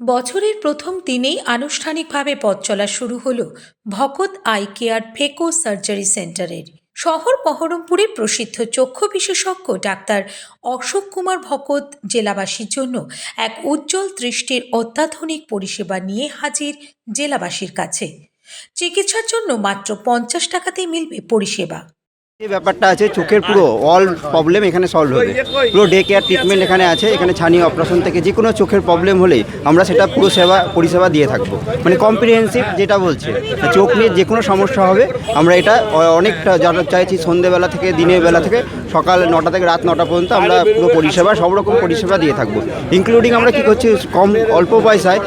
বছরের প্রথম দিনেই আনুষ্ঠানিকভাবে পথ চলা শুরু হলো Bhakat eye care phaco surgery সেন্টারের। শহর বহরমপুরে প্রসিদ্ধ চক্ষু বিশেষজ্ঞ ডাক্তার অশোক কুমার ভকত জেলাবাসীর জন্য এক উজ্জ্বল দৃষ্টির অত্যাধুনিক পরিষেবা নিয়ে হাজির জেলাবাসীর কাছে। চিকিৎসার জন্য মাত্র পঞ্চাশ টাকাতেই মিলবে পরিষেবা। ব্যাপারটা আছে, চোখের পুরো অল প্রবলেম এখানে সলভ হবে। পুরো ডে কেয়ার ট্রিটমেন্ট এখানে আছে, এখানে ছানি অপারেশন থেকে যে কোনো চোখের প্রবলেম হলেই আমরা সেটা পুরো সেবা, পরিষেবা দিয়ে থাকব। মানে কম্প্রিহেন্সিভ যেটা বলছে, চোখ নিয়ে যে কোনো সমস্যা হবে, আমরা এটা অনেকটা যারা চাইছি সন্ধ্যেবেলা থেকে, দিনের বেলা থেকে, সকাল নটা থেকে রাত নটা পর্যন্ত আমরা পুরো পরিষেবা, সব রকম পরিষেবা দিয়ে থাকব। ইনক্লুডিং আমরা কী করছি, কম অল্প পয়সায়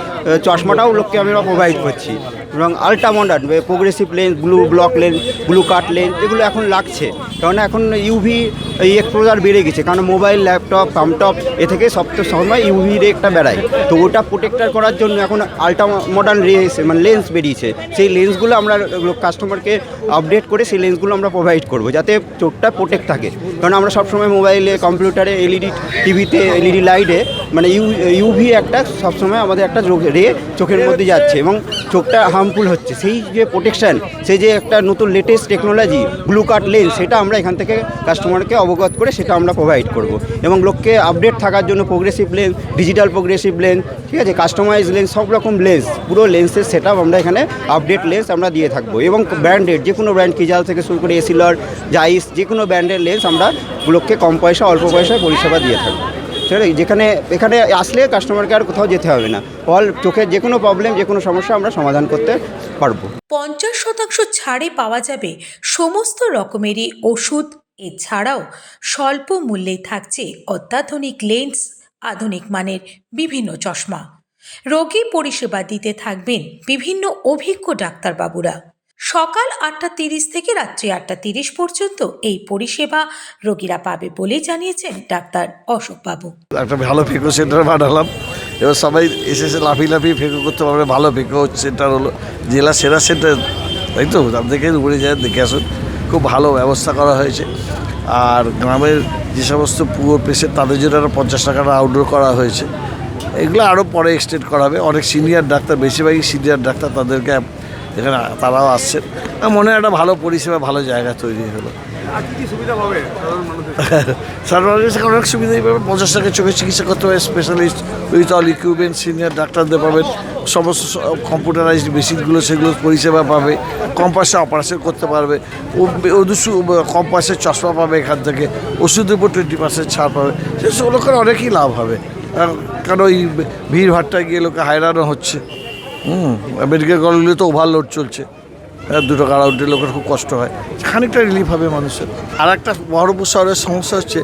চশমাটাও লোককে আমরা প্রোভাইড করছি। এবং ultra modern progressive lens blue block lens blue cut lens এগুলো এখন লাগছে। কারণ এখন ইউভি এই এক্সপোজার বেড়ে গেছে। কারণ মোবাইল ল্যাপটপ পামটপ এ থেকে সব সময় ইউভি রেকটা বেড়ায়। তো ওটা প্রোটেক্টার করার জন্য এখন আলট্রা মডার্ন রেস মানে লেন্স বেরিয়েছে। সেই লেন্সগুলো আমরা কাস্টমারকে আপডেট করে সেই লেন্সগুলো আমরা প্রোভাইড করব, যাতে চোখটা প্রোটেক্ট থাকে। কারণ আমরা সবসময় মোবাইলে কম্পিউটারে এলইডি টিভিতে এলইডি লাইটে মানে ইউ ইউভি একটা সবসময় আমাদের একটা রে, চোখের মধ্যে যাচ্ছে এবং চোখটা হার্মফুল হচ্ছে। সেই যে প্রোটেকশান সেই যে একটা নতুন latest technology blue cut lens সেটা আমরা এখান থেকে কাস্টমারকে অবগত করে সেটা আমরা প্রোভাইড করব। এবং লোককে আপডেট থাকার জন্য progressive lens digital progressive lens ঠিক আছে? কাস্টমাইজ লেন্স সব রকম লেন্স পুরো লেন্সের সেট আমরা এখানে আপডেট লেন্স আমরা দিয়ে থাকব। এবং ব্র্যান্ডেড যে কোনো ব্র্যান্ড কিজাল থেকে শুরু করে এসিলর জাইস যে কোনো ব্র্যান্ডের লেন্স আমরা লোককে কম পয়সা, অল্প পয়সায় পরিষেবা দিয়ে থাকব। ঠিক যেখানে, এখানে আসলে কাস্টমারকে আর কোথাও যেতে হবে না। অল চোখের যে কোনো প্রবলেম যে কোনো সমস্যা আমরা সমাধান করতে পারব। পঞ্চাশ শতাংশ ছাড়ে পাওয়া যাবে সমস্ত রকমেরই ওষুধ। এছাড়াও স্বল্প মূল্যে থাকছে অত্যাধুনিক লেন্স আধুনিক মানের বিভিন্ন চশমা। রোগী পরিষেবা দিতে থাকবেন বিভিন্ন অভিজ্ঞ ডাক্তারবাবুরা। সকাল আটটা তিরিশ থেকে রাত্রি আটটা তিরিশ পর্যন্ত এই পরিষেবা রোগীরা পাবে বলে জানিয়েছেন ডাক্তার অশোকবাবু একটা ভালো ফেকো সেন্টার বানালাম। এবার সবাই এসে এসে লাফিয়ে লাফিয়ে ফেকো করতে পারবে, ভালো ফেকো সেন্টার হলো, জেলা সেরা সেন্টার, তাই তো? থেকে উপরে যায়, দেখে আসুন। খুব ভালো ব্যবস্থা করা হয়েছে। আর গ্রামের যে সমস্ত পুরো পেশেন্ট, তাদের জন্য একটা পঞ্চাশ টাকাটা আউটডোর করা হয়েছে। এগুলো আরও পরে এক্সটেন্ড করা হবে। অনেক সিনিয়র ডাক্তার, বেশিরভাগই সিনিয়র ডাক্তার তাদেরকে এখানে তারাও আসছেন আর মনে হয় একটা ভালো পরিষেবা ভালো জায়গা তৈরি হলো। সাধারণ অনেক সুবিধাই পাবেন পঞ্চাশ টাকা চোখের চিকিৎসা করতে হবে specialist with all equipment senior ডাক্তারদের পাবেন সমস্ত কম্পিউটারাইজড মেশিনগুলো সেগুলো পরিষেবা পাবে। কম্পাসে অপারেশন করতে পারবে। ও- ও দুশো কম চশমা পাবে এখান থেকে। ওষুধের উপর টোয়েন্টি পার্সেন্ট ছাড় পাবে। সেসব লোকের অনেকই লাভ হবে। কারণ ওই ভিড় ভাট্টায় গিয়ে লোকে হায়রানও হচ্ছে। হুম মেডিকেল তো ওভারলোড চলছে। দুটো কারা উঠলে লোকের খুব কষ্ট হয়। খানিকটা রিলিফ হবে মানুষের। আর একটা বহরমপুর শহরের সমস্যা হচ্ছে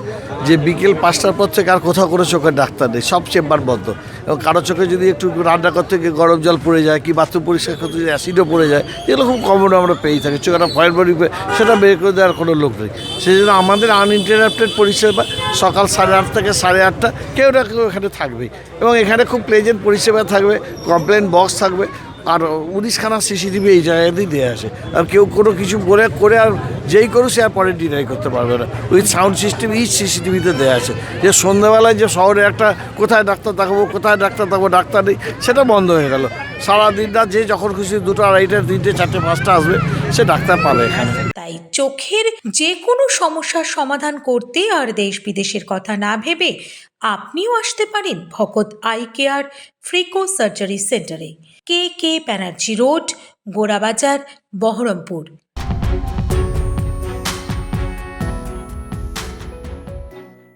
যে বিকেল পাঁচটার পর থেকে আর কোথাও কোনো চোখের ডাক্তার নেই, সব চেম্বার বন্ধ। এবং কারও চোখে যদি একটু রান্না করতে গিয়ে গরম জল পড়ে যায়, কি বাথরুম পরিষ্কার করতে গিয়ে অ্যাসিডও পড়ে যায়, এগুলো খুব কমন আমরা পেয়েই থাকি। চোখে একটা ফয়েল বডি সেটা বের করে দেওয়ার কোনো লোক নেই। সেই জন্য আমাদের আনইন্টারাপ্টেড পরিষেবা সকাল সাড়ে আট থেকে সাড়ে আটটা, কেউ না কেউ এখানে থাকবেই। এবং এখানে খুব প্লেজেন্ট পরিষেবা থাকবে কমপ্লেন বক্স থাকবে। আর উনিশখানা সিসিটিভি এই জায়গাতেই দেওয়া আসে। আর কেউ কোনো কিছু করে করে আর যেই করুক সে আর পরে ডিনাই করতে পারবে না। উইথ সাউন্ড সিস্টেম ইচ সিসিটিভিতে দেওয়া আছে। যে সন্ধ্যাবেলায় যে শহরে একটা কোথায় ডাক্তার দেখাবো, কোথায় ডাক্তার দেখাবো, ডাক্তার নেই, সেটা বন্ধ হয়ে গেল। সারাদিনটা যে যখন খুশি দুটো আড়াইটা, তিনটে, চারটে, পাঁচটা আসবে সে ডাক্তার পাবে এখানে। তাই চোখের যে কোনো সমস্যার সমাধান করতে আর দেশ বিদেশের কথা না ভেবে আপনিও আসতে পারেন ভকত আই কেয়ার ফ্রিকো সার্জারি সেন্টারে। K K Banerjee road, Gorabazar, Baharampur.